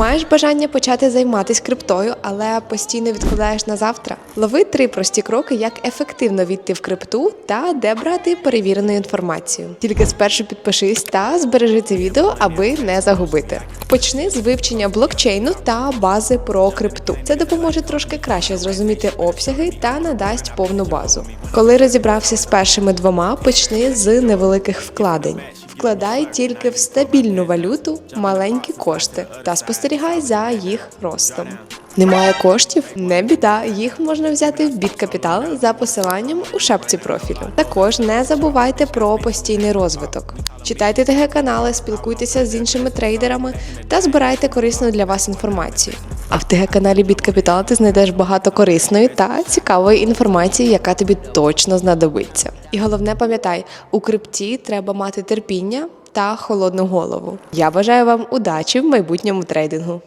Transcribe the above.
Маєш бажання почати займатися криптою, але постійно відкладаєш на завтра? Лови три прості кроки, як ефективно війти в крипту та де брати перевірену інформацію. Тільки спершу підпишись та збережи це відео, аби не загубити. Почни з вивчення блокчейну та бази про крипту. Це допоможе трошки краще зрозуміти обсяги та надасть повну базу. Коли розібрався з першими двома, почни з невеликих вкладень. Вкладай тільки в стабільну валюту маленькі кошти та спостерігай за їх ростом. Немає коштів? Не біда, їх можна взяти в біткапітал за посиланням у шапці профілю. Також не забувайте про постійний розвиток. Читайте ТГ канали, спілкуйтеся з іншими трейдерами та збирайте корисну для вас інформацію. А в ТГ каналі Біткапітал ти знайдеш багато корисної та цікавої інформації, яка тобі точно знадобиться. І головне пам'ятай, у крипті треба мати терпіння та холодну голову. Я бажаю вам удачі в майбутньому трейдингу.